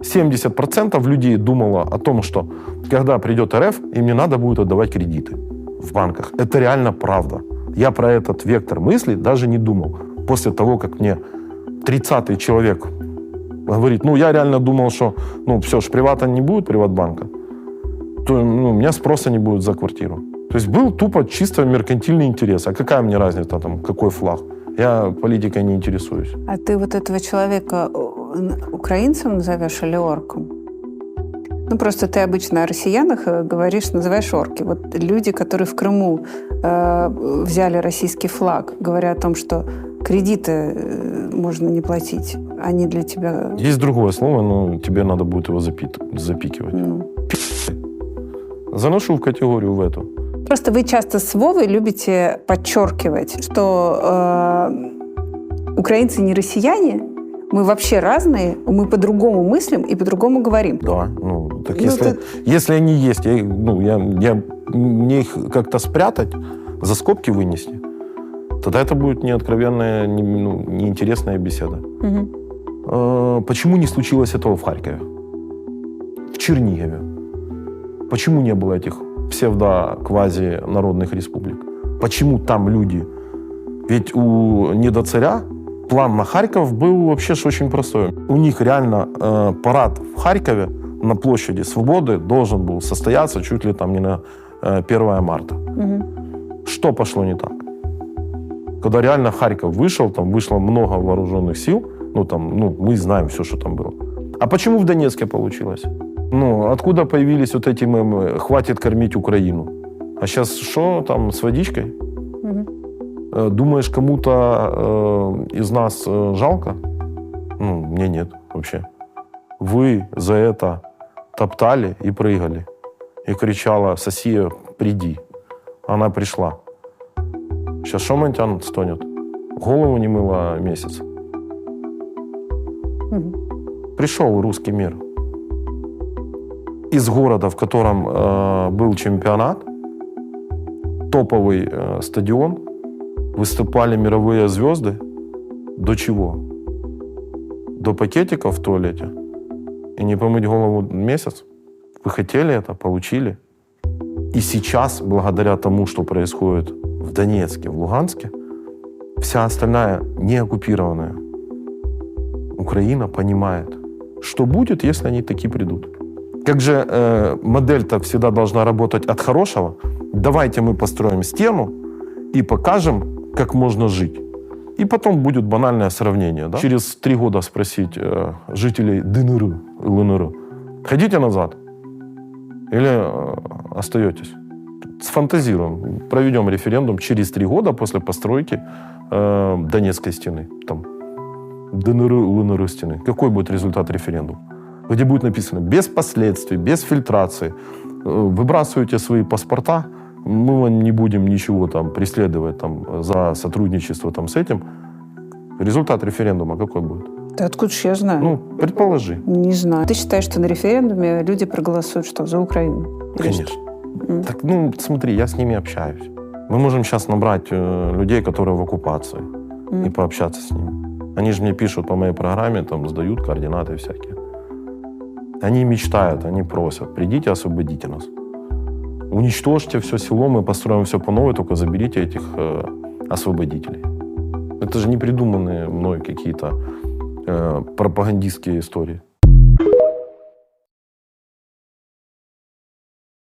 70% людей думало о том, что когда придет РФ, им не надо будет отдавать кредиты в банках. Это реально правда. Я про этот вектор мысли даже не думал. После того, как мне 30-й человек говорит, ну, я реально думал, что, ну, все ж, привата не будет, приватбанка, то ну, у меня спроса не будет за квартиру. То есть был тупо чисто меркантильный интерес. А какая мне разница, там, какой флаг? Я политикой не интересуюсь. А ты вот этого человека украинцем назовешь или орком? Ну, просто ты обычно о россиянах э, говоришь, называешь орки. Вот люди, которые в Крыму э, взяли российский флаг, говоря о том, что кредиты э, можно не платить, они для тебя... Есть другое слово, но тебе надо будет его запит- запикивать. ну, Заношу в категорию в эту. Просто вы часто с Вовой любите подчеркивать, что э, украинцы не россияне, мы вообще разные, мы по-другому мыслим и по-другому говорим. Да, ну, так Ну, если, это- если они есть, я, их- ну, я, я, мне их как-то спрятать, за скобки вынести, тогда это будет неоткровенная, не, ну, неинтересная беседа. Мгм. Э, Почему не случилось этого в Харькове? В Чернигове? Почему не было этих псевдо-квази-народных республик? Почему там люди? Ведь у недоцаря план на Харьков был вообще ж очень простой. У них реально э, парад в Харькове на площади Свободы должен был состояться чуть ли там не на э, 1 марта. Мгм. Что пошло не так? Когда реально Харьков вышел, там вышло много вооруженных сил, ну там, ну, мы знаем все, что там было. А почему в Донецке получилось? Ну, откуда появились вот эти мемы «хватит кормить Украину»? А сейчас что там с водичкой? Э, Думаешь, кому-то э, из нас э, жалко? Ну, мне нет вообще. Вы за это топтали и прыгали. И кричала «Сосия, приди». Она пришла. Сейчас Шомантян стонет. Голову не мыла месяц. Мгм. Пришел русский мир. Из города, в котором э, был чемпионат, топовый э, стадион, выступали мировые звезды. До чего? До пакетиков в туалете. И не помыть голову месяц? Вы хотели это, получили. И сейчас, благодаря тому, что происходит в Донецке, в Луганске, вся остальная неоккупированная Украина понимает, что будет, если они такие придут. Как же э, модель-то всегда должна работать от хорошего. Давайте мы построим стену и покажем, как можно жить. И потом будет банальное сравнение. Да? Через три года спросить э, жителей ДНР, ЛНР, хотите назад или э, остаетесь? Сфантазируем, проведем референдум через три года после постройки э, Донецкой стены. Там, ДНР, ЛНР стены. Какой будет результат референдума? Где будет написано без последствий, без фильтрации. Э, Выбрасывайте свои паспорта, мы не будем ничего там преследовать там, за сотрудничество там, с этим. Результат референдума какой будет? Да откуда ж я знаю? Ну, предположи. Не знаю. Ты считаешь, что на референдуме люди проголосуют что, за Украину? Или? Конечно. М. Так, ну, смотри, я с ними общаюсь. Мы можем сейчас набрать э, людей, которые в оккупации, М. и пообщаться с ними. Они же мне пишут по моей программе, там, сдают координаты всякие. Они мечтают, они просят, придите, освободите нас. Уничтожьте все село, мы построим все по новой, только заберите этих э, освободителей. Это же не придуманные мной какие-то э, пропагандистские истории.